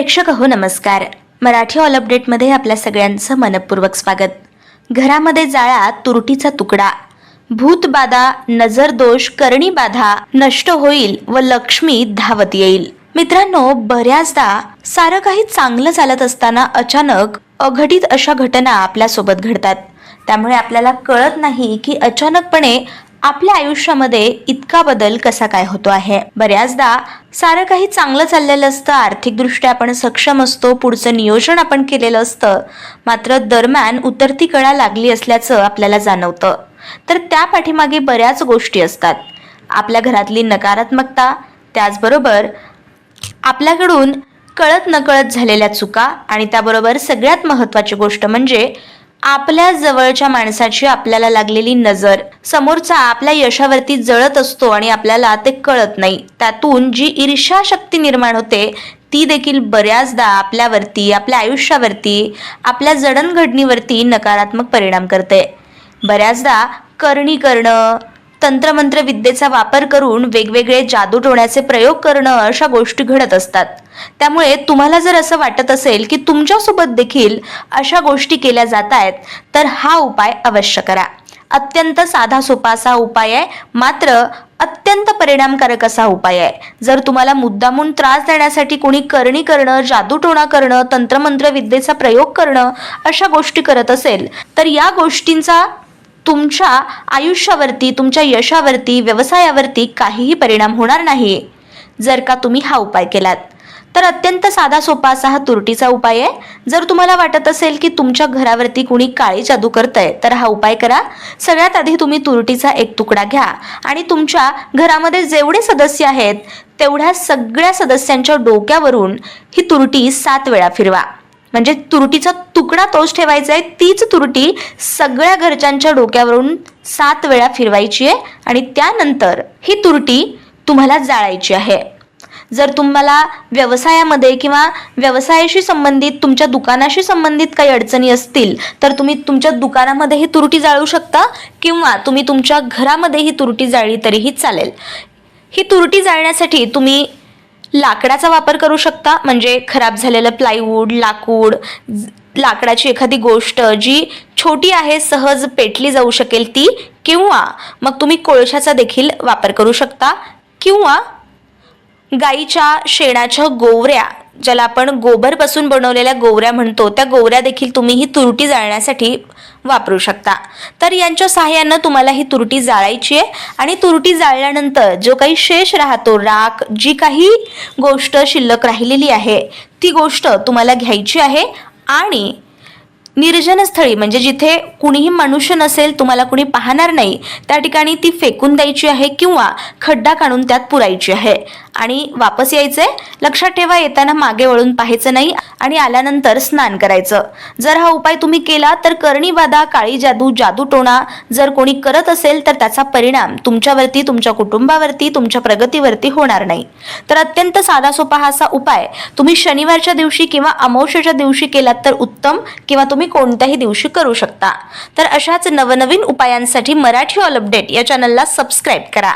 प्रेक्षक हो नमस्कार. मराठी ऑल अपडेटमध्ये आपल्या सगळ्यांचं मनपूर्वक स्वागत. घरामध्ये जाळा तुरटीचा तुकडा. भूतबाधा नजरदोष करणी बाधा नष्ट होईल व लक्ष्मी धावत येईल. मित्रांनो बऱ्याचदा सारं काही चांगलं चालत असताना अचानक अघटित अशा घटना आपल्यासोबत घडतात. त्यामुळे आपल्याला कळत नाही की अचानकपणे आपल्या आयुष्यामध्ये इतका बदल कसा काय होतो आहे? बऱ्याचदा सारं काही चांगलं चाललेलं असतं आर्थिकदृष्ट्या आपण सक्षम असतो पुढचं नियोजन आपण केलेलं असतं मात्र दरम्यान उतरती कळा लागली असल्याचं आपल्याला जाणवतं. तर त्या पाठीमागे बऱ्याच गोष्टी असतात. आपल्या घरातली नकारात्मकता त्याचबरोबर आपल्याकडून कळत नकळत झालेल्या चुका आणि त्याबरोबर सगळ्यात महत्त्वाची गोष्ट म्हणजे आपल्या जवळच्या माणसाची आपल्याला लागलेली नजर. समोरचा आपल्या यशावरती जळत असतो आणि आपल्याला ते कळत नाही. त्यातून जी ईर्षा शक्ती निर्माण होते ती देखील बऱ्याचदा आपल्यावरती आपल्या आयुष्यावरती आपल्या जडणघडणीवरती नकारात्मक परिणाम करते. बऱ्याचदा करणी करणं तंत्रमंत्र विद्येचा वापर करून वेगवेगळे जादूटोण्याचे प्रयोग करणं अशा गोष्टी घडत असतात. त्यामुळे तुम्हाला जर असं वाटत असेल की तुमच्यासोबत देखील अशा गोष्टी केल्या जात आहेत तर हा उपाय अवश्य करा. अत्यंत साधा सोपा असा उपाय आहे मात्र अत्यंत परिणामकारक असा उपाय आहे. जर तुम्हाला मुद्दामून त्रास देण्यासाठी कोणी करणी करणं जादूटोणा करणं तंत्रमंत्र विद्येचा प्रयोग करणं अशा गोष्टी करत असेल तर या गोष्टींचा तुमच्या आयुष्यावरती तुमच्या यशावरती व्यवसायावरती काहीही परिणाम होणार नाही. जर का तुम्ही हा उपाय केलात. तर अत्यंत साधा सोपा असा हा तुरटीचा उपाय आहे. जर तुम्हाला वाटत असेल की तुमच्या घरावरती कुणी काळी जादू करतंय तर हा उपाय करा. सगळ्यात आधी तुम्ही तुरटीचा एक तुकडा घ्या आणि तुमच्या घरामध्ये जेवढे सदस्य आहेत तेवढ्या सगळ्या सदस्यांच्या डोक्यावरून ही तुरटी सात वेळा फिरवा. म्हणजे तुरटीचा तुकडा तोच ठेवायचा आहे तीच तुरटी सगळ्या घरच्यांच्या डोक्यावरून सात वेळा फिरवायची आहे आणि त्यानंतर ही तुरटी तुम्हाला जाळायची आहे. जर तुम्हाला व्यवसायामध्ये किंवा व्यवसायाशी संबंधित तुमच्या दुकानाशी संबंधित काही अडचणी असतील तर तुम्ही तुमच्या दुकानामध्ये ही तुरटी जाळू शकता किंवा तुम्ही तुमच्या घरामध्ये ही तुरटी जाळली तरीही चालेल. ही तुरटी जाळण्यासाठी तुम्ही लाकडाचा वापर करू शकता म्हणजे खराब झालेलं प्लायवूड लाकूड लाकडाची एखादी गोष्ट जी छोटी आहे सहज पेटली जाऊ शकेल ती किंवा मग तुम्ही कोळशाचा देखील वापर करू शकता किंवा गाईच्या शेणाच्या गोवऱ्या ज्याला आपण गोबरपासून बनवलेल्या गोवऱ्या म्हणतो त्या गोवऱ्या देखील तुम्ही ही तुरटी जाळण्यासाठी वापरू शकता. तर यांच्या सहाय्यानं तुम्हाला ही तुरटी जाळायची आहे आणि तुरटी जाळल्यानंतर जो काही शेष राहतो राख जी काही गोष्ट शिल्लक राहिलेली आहे ती गोष्ट तुम्हाला घ्यायची आहे आणि निर्जन स्थळी म्हणजे जिथे कुणीही मनुष्य नसेल तुम्हाला कुणी पाहणार नाही त्या ठिकाणी ती फेकून द्यायची आहे किंवा खड्डा काढून त्यात पुरायची आहे. आणि वापस यायचंय लक्षात ठेवा येताना मागे वळून पाहायचं नाही आणि आल्यानंतर स्नान करायचं. जर हा उपाय तुम्ही केला तर करणी बाधा काळी जादू जादूटोणा जर कोणी करत असेल तर त्याचा परिणाम तुमच्यावरती तुमच्या कुटुंबावरती तुमच्या प्रगतीवरती होणार नाही. तर अत्यंत साधा सोपा हा असा उपाय तुम्ही शनिवारच्या दिवशी किंवा अमावश्याच्या दिवशी केलात तर उत्तम किंवा तुम्ही कोणत्याही दिवशी करू शकता. तर अशाच नवनवीन उपायांसाठी मराठी ऑल अपडेट या चॅनलला सबस्क्राईब करा.